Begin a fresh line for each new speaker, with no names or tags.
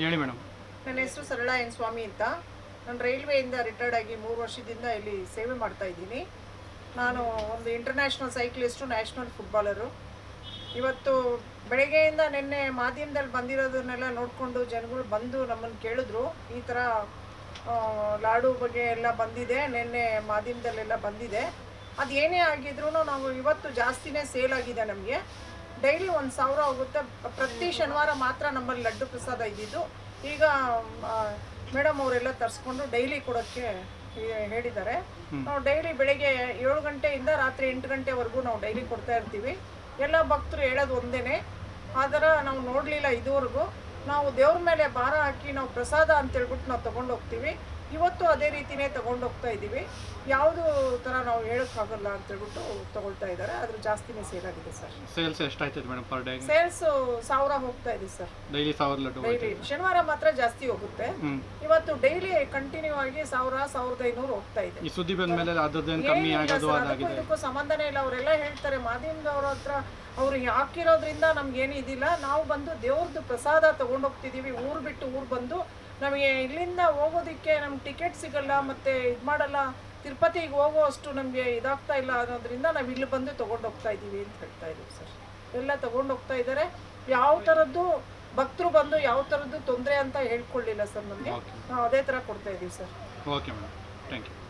ಹೇಳಿ ಮೇಡಮ್.
ನನ್ನ ಹೆಸರು ಸರಳಾಯನ್ ಸ್ವಾಮಿ ಅಂತ. ನಾನು ರೈಲ್ವೆಯಿಂದ ರಿಟೈರ್ಡ್ ಆಗಿ ಮೂರು ವರ್ಷದಿಂದ ಇಲ್ಲಿ ಸೇವೆ ಮಾಡ್ತಾ ಇದ್ದೀನಿ. ನಾನು ಒಂದು ಇಂಟರ್ನ್ಯಾಷನಲ್ ಸೈಕ್ಲಿಸ್ಟು ನ್ಯಾಷನಲ್ ಫುಟ್ಬಾಲರು ಇವತ್ತು ಬೆಳಗ್ಗೆಯಿಂದ ನಿನ್ನೆ ಮಾಧ್ಯಮದಲ್ಲಿ ಬಂದಿರೋದನ್ನೆಲ್ಲ ನೋಡಿಕೊಂಡು ಜನಗಳು ಬಂದು ನಮ್ಮನ್ನು ಕೇಳಿದ್ರು. ಈ ಥರ ಲಾಡು ಬಗ್ಗೆ ಎಲ್ಲ ಬಂದಿದೆ. ನಿನ್ನೆ ಮಾಧ್ಯಮದಲ್ಲೆಲ್ಲ ಬಂದಿದೆ. ಅದು ಏನೇ ಆಗಿದ್ರು ನಾವು ಇವತ್ತು ಜಾಸ್ತಿನೇ ಸೇಲ್ ಆಗಿದೆ ನಮಗೆ. ಡೈಲಿ ಒಂದು ಸಾವಿರ ಹೋಗುತ್ತೆ. ಪ್ರತಿ ಶನಿವಾರ ಮಾತ್ರ ನಮ್ಮಲ್ಲಿ ಲಡ್ಡು ಪ್ರಸಾದ ಇದ್ದಿದ್ದು. ಈಗ ಮೇಡಮ್ ಅವರೆಲ್ಲ ತರಿಸ್ಕೊಂಡು ಡೈಲಿ ಕೊಡೋಕ್ಕೆ ಹೇಳಿದ್ದಾರೆ. ನಾವು ಡೈಲಿ ಬೆಳಗ್ಗೆ ಏಳು ಗಂಟೆಯಿಂದ ರಾತ್ರಿ ಎಂಟು ಗಂಟೆವರೆಗೂ ನಾವು ಡೈಲಿ ಕೊಡ್ತಾ ಇರ್ತೀವಿ. ಎಲ್ಲ ಭಕ್ತರು ಹೇಳೋದು ಒಂದೇನೆ. ಆದರ ನಾವು ನೋಡಲಿಲ್ಲ ಇದುವರೆಗೂ. ನಾವು ದೇವ್ರ ಮೇಲೆ ಭಾರ ಹಾಕಿ ನಾವು ಪ್ರಸಾದ ಅಂತ ಹೇಳ್ಬಿಟ್ಟು ನಾವು ತಗೊಂಡು ಹೋಗ್ತೀವಿ ಇವತ್ತು ಅದೇ ರೀತಿನೇ ತಗೊಂಡು ಹೋಗ್ತಾ ಇದ್ದೀವಿ. ಯಾವುದು ಥರ ನಾವು ಹೇಳೋಕ್ಕಾಗಲ್ಲ ಅಂತ ಹೇಳ್ಬಿಟ್ಟು ತಗೊಳ್ತಾ ಇದ್ದಾರೆ. ಅದ್ರ ಜಾಸ್ತಿನೇ ಸೇಲ್ ಆಗಿದೆ ಸರ್.
ಸೇಲ್ಸ್ ಎಷ್ಟಾಯ್ತದೆ ಮೇಡಮ್ ಪರ್ ಡೇ
ಸೇಲ್ಸ್ ಸಾವಿರ ಹೋಗ್ತಾ ಇದೆ ಸರ್.
ಡೈಲಿ ಸಾವಿರ ಲಡ್ಡು
ಡೈಲಿ ಶನಿವಾರ ಮಾತ್ರ ಜಾಸ್ತಿ ಹೋಗುತ್ತೆ. ಇವತ್ತು ಡೈಲಿ ಕಂಟಿನ್ಯೂ ಆಗಿ ಸಾವಿರ ಸಾವಿರದ ಐನೂರು ಹೋಗ್ತಾ ಇದೆ.
ಈ ಸುದ್ದಿ ಬಂದ ಮೇಲೆ ಅದರದ್ದೇನು ಕಮ್ಮಿ ಆಗೋದು ಅದಾಗಿದೆ.
ಇದಕ್ಕೂ ಸಂಬಂಧನೇ ಇಲ್ಲ. ಅವರೆಲ್ಲ ಹೇಳ್ತಾರೆ ಮಾಧ್ಯಮದವ್ರ ಹತ್ರ ಅವ್ರು ಹಾಕಿರೋದ್ರಿಂದ ನಮ್ಗೆ ಇದಿಲ್ಲ. ನಾವು ಬಂದು ದೇವ್ರದ್ದು ಪ್ರಸಾದ ತಗೊಂಡೋಗ್ತಿದ್ದೀವಿ ಹೋಗ್ತಿದೀವಿ. ಊರು ಬಿಟ್ಟು ಊರು ಬಂದು ನಮಗೆ ಇಲ್ಲಿಂದ ಹೋಗೋದಕ್ಕೆ ನಮ್ಗೆ ಟಿಕೆಟ್ ಸಿಗಲ್ಲ ಮತ್ತೆ ಇದು ಮಾಡಲ್ಲ. ತಿರುಪತಿಗೆ ಹೋಗೋ ಅಷ್ಟು ನಮಗೆ ಇದಾಗ್ತಾ ಇಲ್ಲ ಅನ್ನೋದ್ರಿಂದ ನಾವು ಇಲ್ಲಿ ಬಂದು ತಗೊಂಡು ಹೋಗ್ತಾ ಇದ್ದೀವಿ ಅಂತ ಹೇಳ್ತಾ ಇದ್ದೀವಿ ಸರ್. ಎಲ್ಲ ತಗೊಂಡು ಹೋಗ್ತಾ ಇದ್ದಾರೆ ಯಾವ ಥರದ್ದು ಭಕ್ತರು ಬಂದು ಯಾವ ಥರದ್ದು ತೊಂದರೆ ಅಂತ ಹೇಳ್ಕೊಳ್ಳಿಲ್ಲ ಸರ್ ನಮಗೆ. ನಾವು ಅದೇ ಥರ ಕೊಡ್ತಾ ಇದ್ದೀವಿ sir.
Okay madam thank you